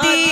दी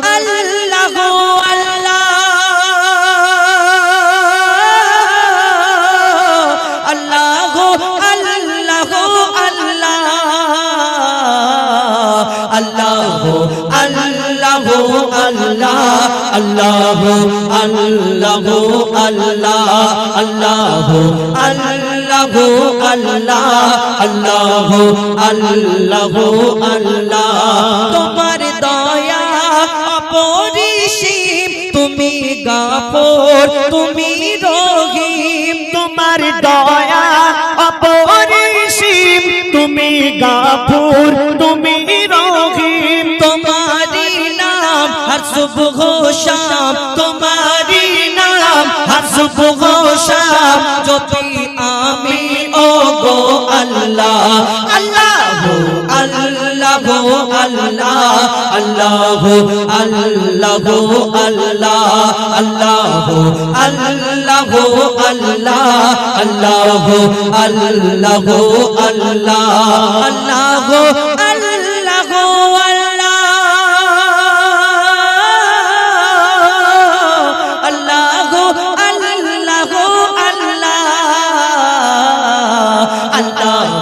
আল্লাহ আল্লাহ আল্লাহ আল্লাহ আল্লাহ আল্লাহ আল্লাহ আল্লাহ তোমার দয়া অপরিসীম, তুমি গাফর, তুমি রহিম। তোমার দয়া অপরিসীম, তুমি গাফুর, তুমি শাম তোমারি নাম হর সুবহ শাম যদি আমি ও গো আল্লাহ আল্লাহ আল্লাহ আল্লাহ আল্লাহ আল্লাহ আল্লাহ আল্লাহ আল্লাহ আল্লাহ আল্লাহ আল্লাহ আল্লাহ আল্লাহ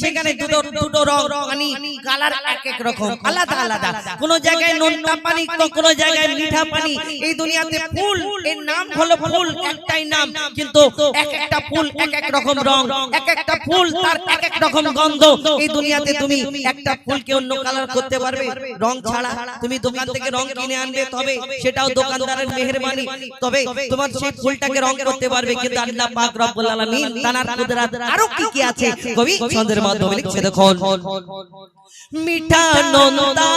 সেখানে দুটো দুটো রং পানি কালার এক এক রকম আলাদা আলাদা কোন জায়গায় নোনতা পানি তো কোন জায়গায় মিঠা পানি এই দুনিয়াতে ফুল এর নাম হলো ফুল একটাই নাম। কিন্তু এক একটা ফুল এক এক রকম রং এক একটা ফুল তার এক এক রকম গন্ধ। এই দুনিয়াতে তুমি একটা ফুলকে অন্য কালার করতে পারবে। রং ছাড়া তুমি দোকান থেকে রং কিনে আনবে তবে সেটাও দোকানদারের মেহেরবানি। তবে তোমার সেই ফুলটাকে রং করতে পারবে কিন্তু আল্লাহ পাক রব্বুল আলামিন তানার কুদরত আরও কি কি আছে কবি ছন্দের মাধ্যমে লিখছে দেখুন। মিঠা নন্দা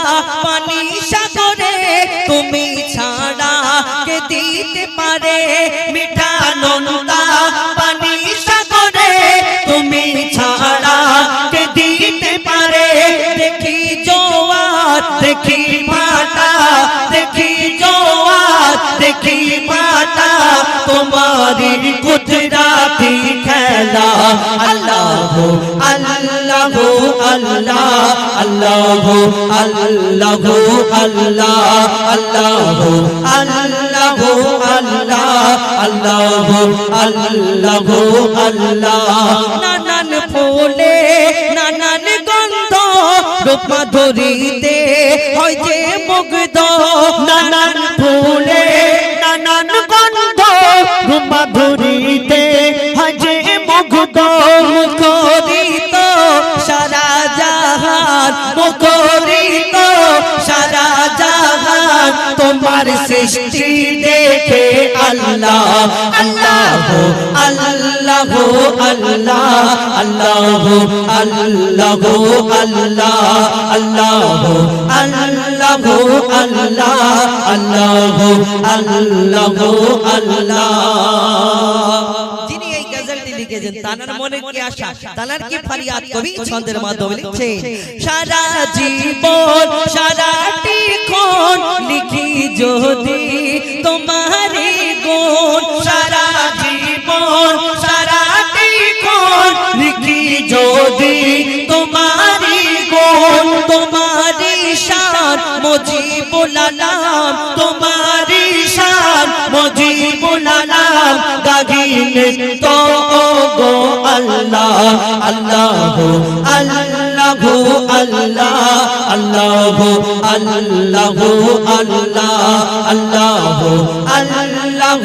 পানি সাগরে তুমি ছাড়া কে দিতে পারে? মিঠা নন্দা পানি সাগরে তুমি ছাড়া কে দিতে পারে? দেখি জোয়ার দেখি ভাটা দেখি জোয়ার দেখি ভাটা তোমারি গুজরাতি খেলা। আল্লাহ আল্লাহ আল্লাহ আল্লাহ আল্লাহ আল্লাহ আল্লাহ আল্লাহ আল্লাহ আল্লাহ আল্লাহ নানান ফুলে নানান গন্ধ রূপা ধরিতে হয় যে মুগ্ধ নানান ফুলে নানান গন্ধ মাধুরীতে হাজে মুগ্ধ তানার মনে কি আশা? তানার কি ফরিয়াদ কবি ছন্দের মাধ্যমে লিখছে সারা লিখি যদি তোমারে সারা জীবন সারাটি কোন লিখি যদি তোমারি গুণ তোমারি শান, মুজিবুল আলাম তোমারি শান, মুজিবুল আলাম গাগিন তো গো আল্লাহ আল্লাহ আল্লাহ আল্লাহ আল্লাহ আল্লাহ আল্লাহ আল্লাহ আল্লাহ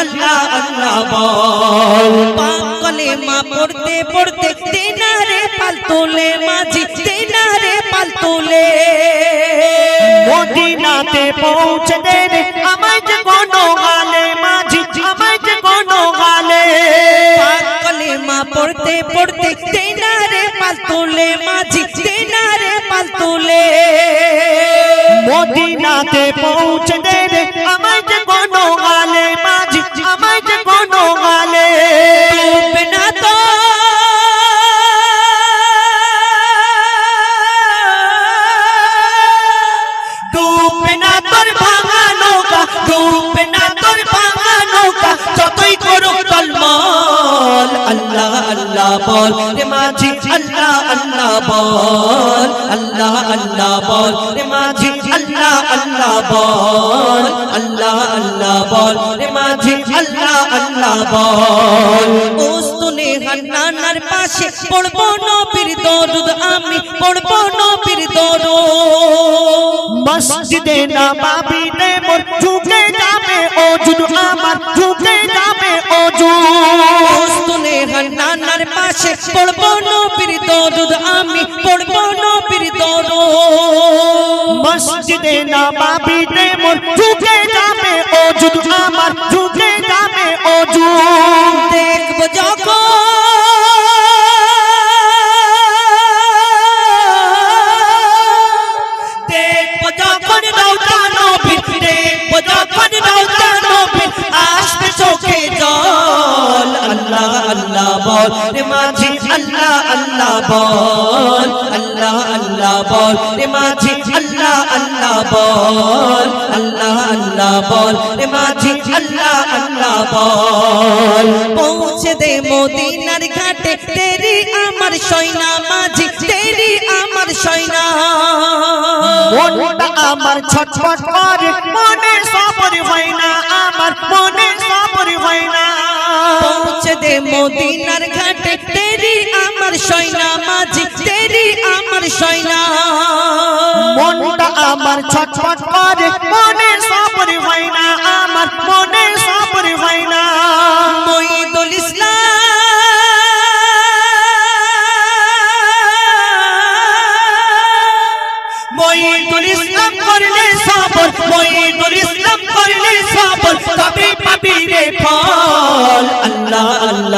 আল্লাহ আল্লাহ বল। পাকলে মা পড়তে পড়তে তেনারে পাল তোলে মাঝি তেনারে পাল তোলে মদিনাতে পৌঁছে দে রে আমায় যে কোনো গালে মাঝি আমায় যে কোনো গালে। পাকলে মা পড়তে পড়তে তেনারে পাল তোলে মাঝি তেনারে পাল তোলে মদিনাতে পৌঁছে দে রে আমায় যে কোনো গালে মাঝি মাঝ কোনো গালে बोल रे माझी अल्लाह अल्लाह बोल, अल्लाह अल्लाह बोल रे माझी अल्लाह अल्लाह बोल, अल्लाह अल्लाह बोल रे माझी अल्लाह अल्लाह बोल। উস্তুনে হান্নানার পাশে পড়বো নবীর দরুদ আমি পড়বো নবীর দরুদ মসজিদে নবাবী নে মোর ঝুঁকে যাবে ওজুদ আমার ঝুঁকে যাবে ওজুদ হান্নানার পাশে পড়ব নবীর দরুদ, আমি পড়ব নবীর দরুদ। মসজিদে নবাবিতে মোর ঝুঁকে যাবে ওজুদ আমার ঝুঁকে যাবে ওজুদ বল, আল্লাহ আল্লাহ বল। রে মাঝি, আল্লাহ আল্লাহ বল, আল্লাহ আল্লাহ বল। রে মাঝি, আল্লাহ আল্লাহ বল। পৌঁছে দে মদিনার ঘাটে, তেরি আমার সৈনা মাঝি, তেরি আমার সৈনা। আমার ছটফট করে মনে হয় না আমার মনে হয় না। পৌঁছে দে মদিনার ঘাটে। তেরি আমার সৈনা মাঝি তেরি আমার সৈনা। মনটা আমার ছটফট করে মনে সাপরি হয় না আমার মনে সাপরি হয় না।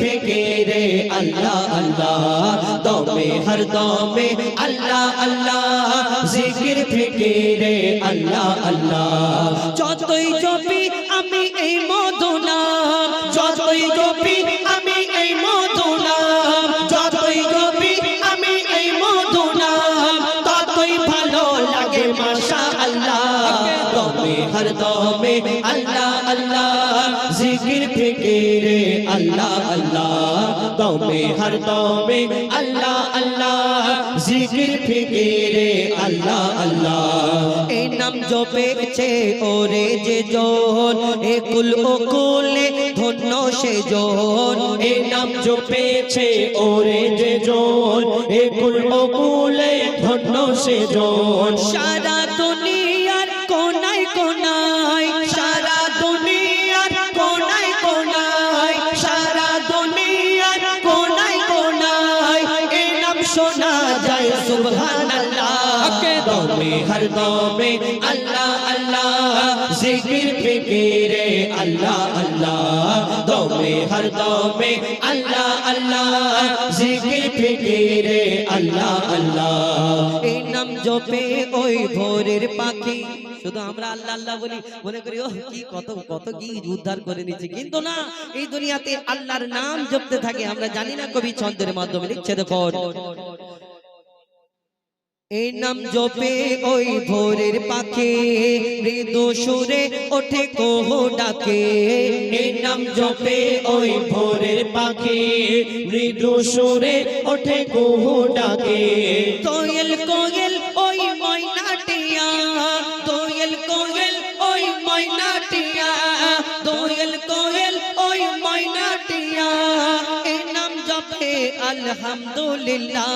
ফিকিরে আল্লাহ আল্লাহ দমে হর দমে আল্লাহ আল্লাহ জিকির ফিকিরে আল্লাহ আল্লাহ যতই জপি আমি এই মদনা যতই জপি আমি এই মদনা যতই জপি আমি এই মদনা ততই ভালো লাগে মাশা আল্লাহ হর দমে আল্লাহ আল্লাহ জিকির ফিকিরে আল্লাহ আল্লাহ, দমে, হর দমে, আল্লাহ আল্লাহ, জিকির, ফিকিরে, আল্লাহ আল্লাহ। এই নাম জপেছে ওরে যে জন একুল ওকুলে ধন্য সে জন এই নাম জপেছে ওরে যে জন একুল ওকুলে ধন্য সে জন সারা সুবহানাল্লাহ দমে হর দমে আল্লাহ আল্লাহ জিকির ফিকিরে আল্লাহ আল্লাহ দমে হর দমে আল্লাহ আল্লাহ জিকির ফিকিরে আল্লাহ আল্লাহ এই নাম জপে ওই ভোরের পাখি শুধু আমরা আল্লাহ আল্লাহ বলি মনে করি ও কি কত কত কি উদ্ধার করে নিচ্ছে কিন্তু না, এই দুনিয়াতে আল্লাহর নাম জপতে থাকে, আমরা জানি না কবি ছন্দের মাধ্যমে লিখছে, দেখুন। এই নাম জপে ওই ভোরের পাখে মৃদু সুরে ওঠে কোহ ডাকে। এই নাম জপে ওই ভোরের পাখে মৃদু সুরে ওঠে কোহ ডাকে। কোয়েল কোয়েল নাম জপে আলহামদুলিল্লাহ।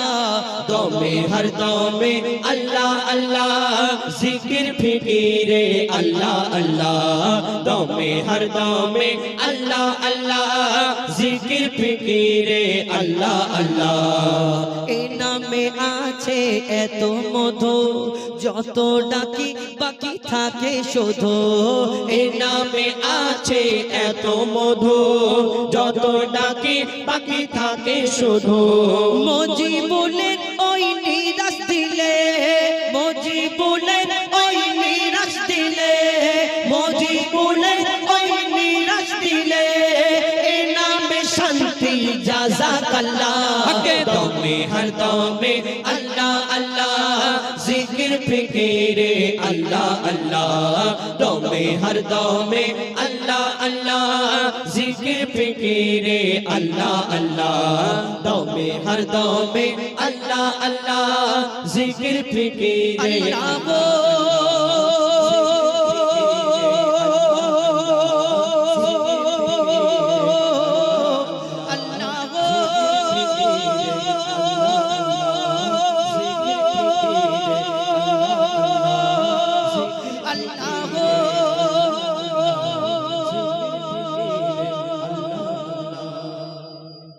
দমে, হর अल्लाह আল্লাহ আল্লাহ। জিকির ফিকিরে, আল্লাহ আল্লাহ। দমে, হর দমে, আল্লাহ আল্লাহ। জিকির ফিকিরে, আল্লাহ আল্লাহ। এই নামে আছে এত মধু, যত ডাকি বাকি থাকে শুধু। এর নামে আছে এত মধু, যত ডাকি বাকি থাকে শুধু। মজি বলেন ওই নিরাশ জাযাকাল্লাহ দমে হর দমে আল্লাহ আল্লাহ। জিকির ফিকিরে আল্লাহ আল্লাহ। দমে হর দমে আল্লাহ আল্লাহ। জিকির ফিকিরে আল্লাহ আল্লাহ। দমে হর দমে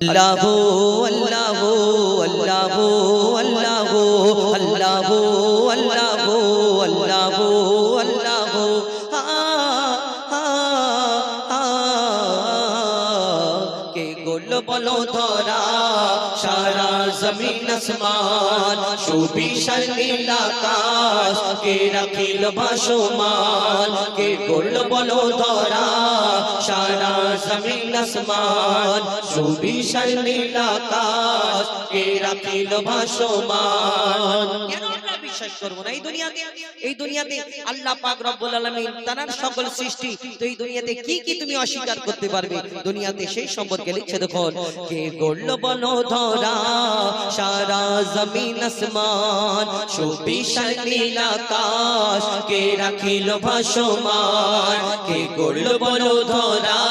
আল্লাহ আল্লাহ আল্লাহ আল্লাহ আল্লাহ আল্লাহ আল্লাহ আল্লাহ কে গোল বলো ধরা জমিন আসমান, সুবিশাল নীল আকাশ কে রাখিল ভাসমান, কে করল বলো ধরা, সারা জমিন আসমান, সুবিশাল নীল আকাশ কে রাখিল ভাসমান। বিশ্বাস করব না। এই দুনিয়াতে এই দুনিয়াতে আল্লাহ পাক রব্বুল আলামিন তার সকল সৃষ্টি, তো এই দুনিয়াতে কি কি তুমি অস্বীকার করতে পারবে? দুনিয়াতে সেই সম্পর্কে লিখছে দেখুন, কে গড়ল বলো ধরা, সারা জমিন আসমান, সুবিশাল নীল আকাশ, কে রাখিল ভাসমান, কে করল বলো ধরা,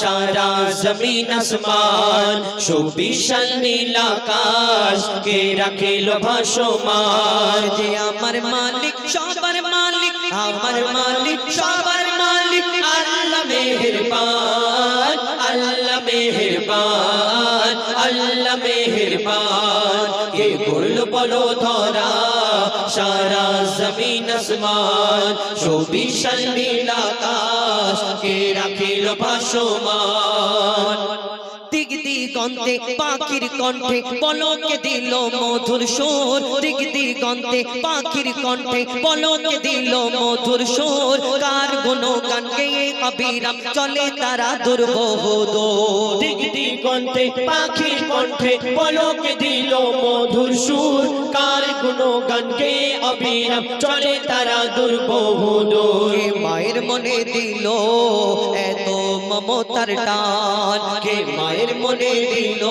সারা জমিন আসমান, সুবিশাল নীল আকাশ, কে রাখিল ভাসমান। যে আমার মালিক, সবার মালিক, আমার মালিক, সবার মালিক, আল্লাহ মেহেরবান আল্লাহ মেহেরবান আল্লাহ মেহেরবান। কে করল বলো ধরা, সারা জমিন আসমান, সুবিশাল নীল আকাশ, কে রাখিল ভাসমান? দিগন্তে পাখির কণ্ঠে পলকে দিল মধুর সোর। দিক দিগন্তে পাখির কণ্ঠে পলকে দিল মধুর সোর। কার গুণ গান গেয়ে অবিরাম চলে তারা দুর্বহ দো দিক দিগন্তে পাখির কণ্ঠে পলকে দিল মধুর সুর। গানকে অবিরাম চলে তারা দুর্বহুদূর কে মায়ের মনে দিল এত মমতার টান? কে মায়ের মনে দিল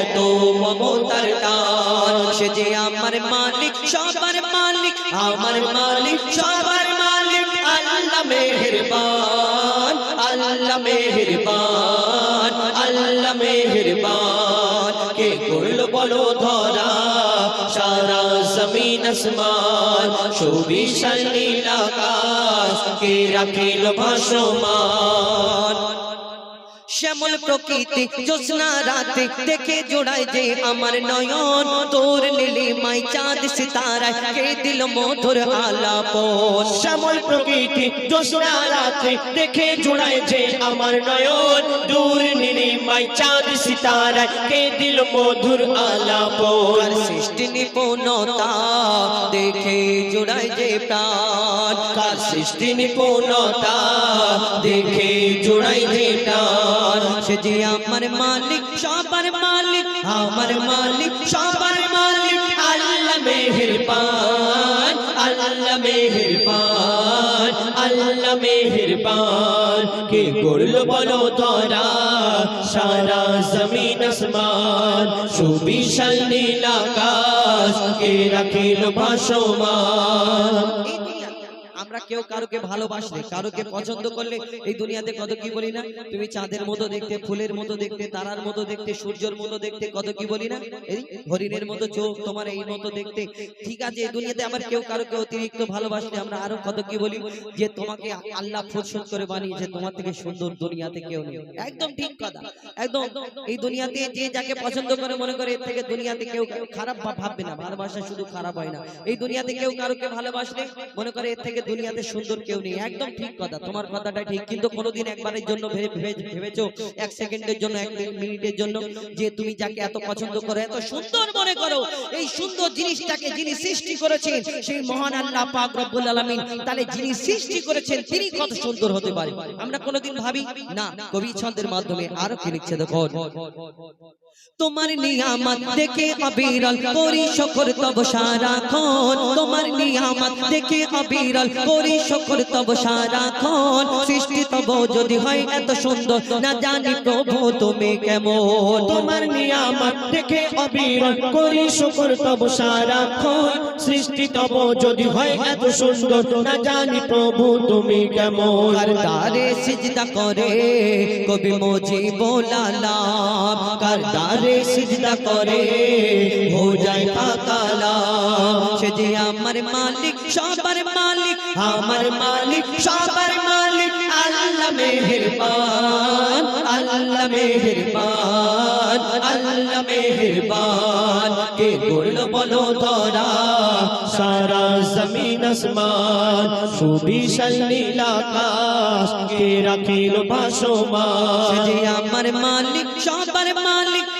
এত মমতার টান? সে যে আমার মালিক, সবার মালিক, আমার মালিক, সবার মালিক, আল্লাহ মেহেরবান আল্লাহ মেহেরবান আল্লাহ মেহেরবান। কে করল বলো ধরা? জমিন আসমান সুবিশাল আকাশ কে রাখিল ভাসমান শ্যামল প্রকৃতি জ্যোৎস্না রাতে দেখে জোড়ায় যে আমার নয়ন। তোর নীলে মাই চাঁদ সিতারায় কে দিল মধুর আলাপন শ্যামল প্রকৃতি জ্যোৎস্না রাতে দেখে জোড়ায় যে আমার নয়ন। দূর নীলিমায় চাঁদ সিতারা কে দিল মধুর আলাপন আর সৃষ্টি নিপুণতা দেখে জোড়ায় যে প্রাণ। কার সৃষ্টি নিপুণতা দেখে জোড়াই যে প্রাণ। আমার মালিক, সবার মালিক, আমার মালিক, সবার মালিক। আল্লাহ মেহেরবান আল্লাহ মেহেরবান আল্লাহ মেহেরবান। কে করল বলো তোরা? সারা জমিন আসমান, সুবিশাল নীল আকাশ। কে রাখিল দুনিয়াতে আমরা কেউ কারোকে ভালোবাসলে কারোকে পছন্দ করলে এই দুনিয়াতে কত কি বলি না? তুমি চাঁদের মতো দেখতে, ফুলের মতো দেখতে, তারার মতো দেখতে, সূর্যের মতো দেখতে কত কি বলি না? এই হরিণের মতো চোখ তোমার এই মতো দেখতে। ঠিক আছে, এই দুনিয়াতে আমার কেউ কারোকে অতিরিক্ত ভালোবাসলে আমরা আরও কত কি বলি? যে তোমাকে আল্লাহ ফুরসত করে বানিয়েছে তোমার থেকে সুন্দর দুনিয়াতে কেউ নেই। একদম ঠিক কথা, একদম। এই দুনিয়াতে যে যাকে পছন্দ করে, মনে করে এর থেকে দুনিয়াতে কেউ খারাপ ভাববে না, ভালোবাসা শুধু খারাপ হয় না। এই দুনিয়াতে কেউ কারোকে ভালোবাসলে, মনে করে এর থেকে দুনিয়াতে সুন্দর কেউ নেই। একদম ঠিক কথা তোমার কথাটা ঠিক। কিন্তু কোনোদিন একবারের জন্য ভেবে- ভেবে- ভেবেছো এক সেকেন্ডের জন্য এক মিনিটের জন্য যে তুমি যাকে এত পছন্দ করো এত সুন্দর মনে করো এই সুন্দর জিনিসটাকে যিনি সৃষ্টি করেছেন সেই মহান আল্লাহ পাক রব্বুল আলামিন তাহলে যিনি সৃষ্টি করেছেন তিনি কত সুন্দর হতে পারে। আমরা কোনোদিন ভাবি না কবি ছন্দের মাধ্যমে আরও কি লিখছে দেখো তোমার নিয়ামত দেখে অবিরল করি শকর তব সারাক্ষণ। তোমার নিয়ামত দেখে অবিরল করি শকর তব সারাক্ষণ। সৃষ্টি তব যদি হয় এত সুন্দর না জানি প্রভু তুমি কেমন। তোমার নিয়ামত দেখে অবিরল করি শুকর তব সারাক্ষণ। সৃষ্টি তব যদি হয় এত সুন্দর না জানি প্রভু তুমি কেমন। কার দারে সিজদা করে কবি মজি বোলালাম কার দারে সিজদা করে, হো যায় পাতালাম সে যে আমার মালিক, সবার মালিক, আমার মালিক, সবার মালিক, আল্লাহ মেহেরবান আল্লাহ মেহেরবান আল্লাহ মেহেরবান। কে করল বলো ধরা? সারা জমিন আসমান, সুবিশাল নীল আকাশ, কে রাখিল সে ভাসমান যে আমার মালিক, সবার মালিক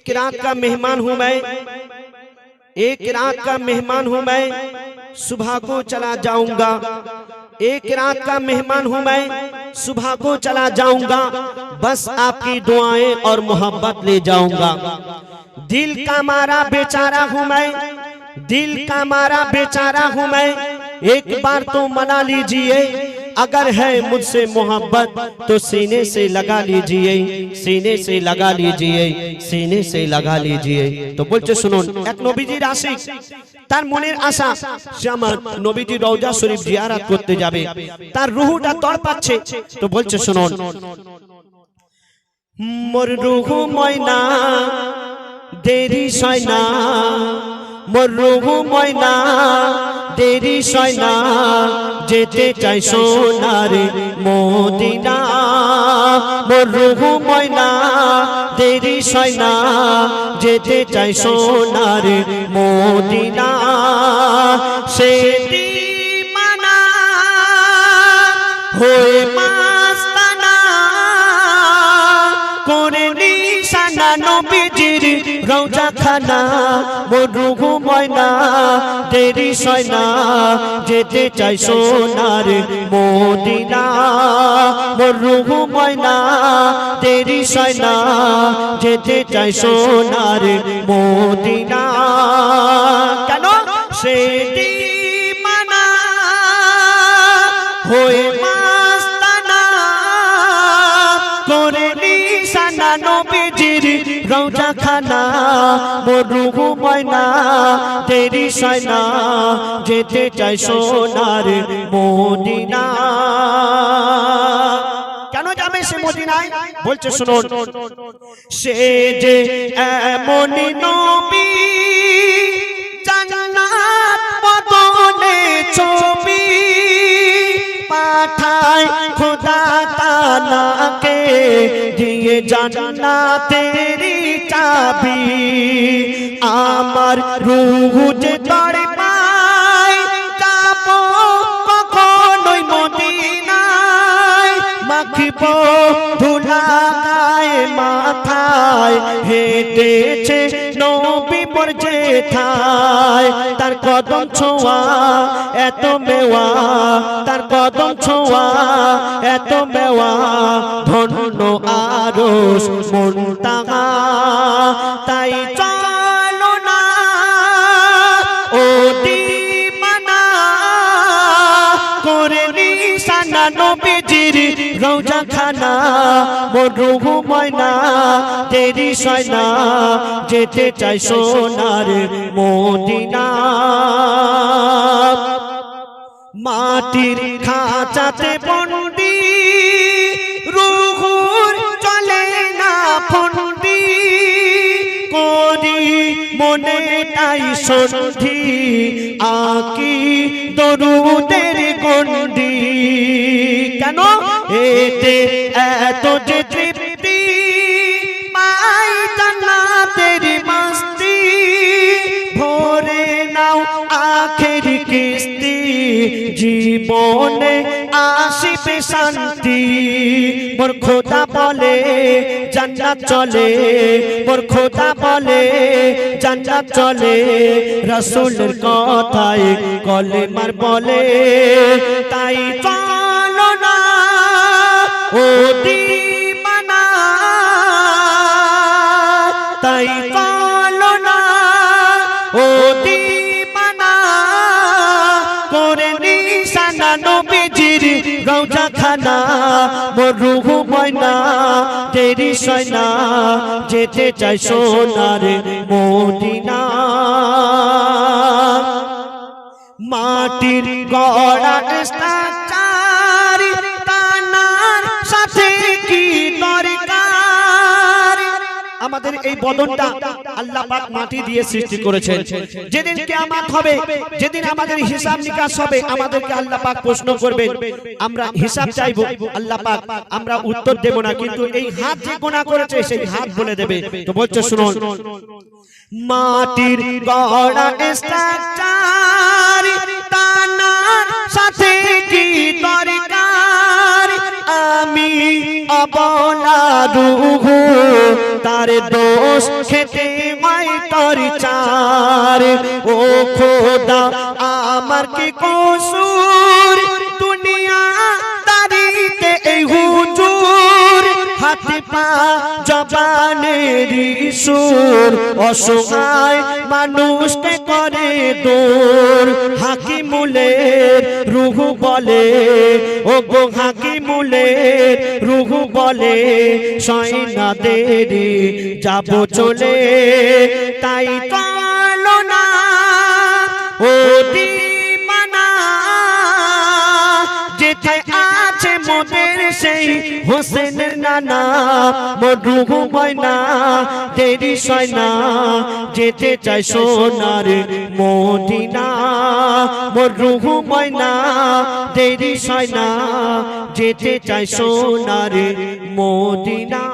एक रात का मेहमान हूँ मैं। एक रात का मेहमान हूँ मैं। सुबह को चला जाऊँगा। एक रात का मेहमान हूँ मैं। सुबह को चला जाऊँगा। बस आपकी दुआएँ और मोहब्बत ले जाऊँगा। दिल का मारा बेचारा हूँ मैं। दिल का मारा बेचारा हूँ मैं। एक बार तो मना लीजिए। अगर है मुझसे मोहब्बत तो सीने से लगा लीजिए सीने से लगा लीजिए सीने से लगा लीजिए তো বলছে শুনুন এক নবীজির আশিক তার মনের আশা সে আমার নবীজির রওজা শরীফ জিয়ারাত করতে যাবে তার রুহুটা তড়পাচ্ছে তো বলছে শুনুন মোর রুহু ময়না দেরি সয়না মোর রুহু ময়না, দেরি সয়না যেতে চাই সোনারে মদিনা। মোর রুহু ময়না, দেরি সয়না যেতে চাই সোনারে মদিনা। সে মানা, হয়ে মাস্তানা খানা মরুহু ময়না দেরি সয়না, যেতে চাই সোনার মদিনা। মরুহু ময়না দেরি সয়না, যেতে চাই সোনার মদিনা। কেন? সে মানা, হয়ে মাস্তানা খানা মরুহু ময়না তেরি সয়না যেতে চাই সোনার মদিনা। কেন যাবে সে মদিনায়? বলছে, শুনুন, সে যে এমনই নবী, জান্নাত বদনে ছবি পাঠায় খোদা তালাকে, দিয়ে জান্নাতেরি চাবি। আমার রুহ যে তড়ে পায় যাব কখনোই মদিনায়, মাখিব ধুলা গায়ে মাথায় হেঁটেছে নবী পর যেথায় তার কদম ছোঁয়া এত মেওয়া। তার কদম ছোঁয়া এত মেওয়া। ধন্য আরস মন তাই নবীজির রওজা খানা মরুহু ময়না তেরি সয়না যেতে চাই সোনার মদিনা। মাটির খাঁচাতে বন্দি মনে তাই সন্ধি আকি দরুদের গন্ডি কেন? এতে এত যে তৃপ্তি জীবনে আসিবে শান্তি। মোর খোদা বলে, জান্নাত চলে। মোর খোদা বলে, জান্নাত চলে। রসুলের কথায় কলেমার বলে, তাই চলো না, ও দিমানা মরুহু দেরি সয়না, যেতে চাই সোনার মদিনা। মাটির গড়া স্ট্রাকচার তানার সাথে কি দরকার? আমাদের এই বদনটা আল্লাহ পাক মাটি দিয়ে সৃষ্টি করেছেন। যেদিন কিয়ামত হবে যেদিন আমাদের হিসাব নিকাশ হবে আমাদেরকে আল্লাহ পাক প্রশ্ন করবেন আমরা হিসাব চাইব আল্লাহ পাক আমরা উত্তর দেব না কিন্তু এই হাত যে গোনা করেছে সেই হাত বলে দেবে। তো বলছো শুনুন মাটির গড়া স্ট্রাকচার তানার সাথে কি দরকার? আমি অবলা রুহু তার দোষ খেতে মাই তার চার। ও খোদা আমার কি কসুর? দুনিয়া তারিতে এই হুজুর সুর অসহায় মানুষকে করে দূর। রুহু বলে ও গো হাকিমুলের রুহু বলে সয়না দেরি যাব চলে। তাই কালো না ও হোসেনের নানা মরুহু না, দেরি সয়না যেতে চাই সোনার মদিনা। মরুহু না, দেরি সয়না যেতে চাই সোনার মদিনা।